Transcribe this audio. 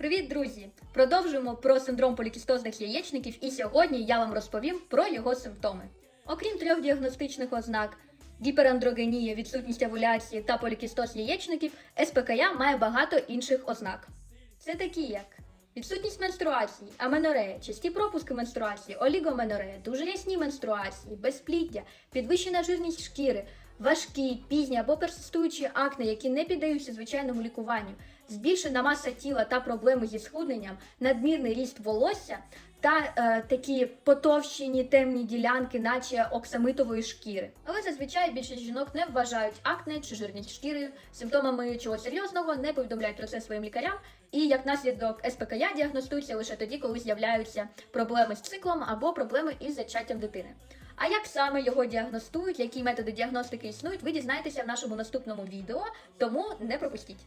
Привіт, друзі! Продовжуємо про синдром полікістозних яєчників, і сьогодні я вам розповім про його симптоми. Окрім трьох діагностичних ознак гіперандрогенія, відсутність овуляції та полікістоз яєчників, СПКЯ має багато інших ознак. Це такі як відсутність менструації, аменорея, часті пропуски менструації, олігоменорея, дуже рясні менструації, безпліддя, підвищена жирність шкіри, важкі, пізні або персистуючі акне, які не піддаються звичайному лікуванню, збільшена маса тіла та проблеми зі схудненням, надмірний ріст волосся та е, такі потовщені темні ділянки, наче оксамитової шкіри. Але зазвичай більшість жінок не вважають акне чи жирність шкіри симптомами чогось серйозного, не повідомляють про це своїм лікарям. І як наслідок СПКЯ діагностуються лише тоді, коли з'являються проблеми з циклом або проблеми із зачаттям дитини. А як саме його діагностують, які методи діагностики існують, ви дізнаєтеся в нашому наступному відео, тому не пропустіть.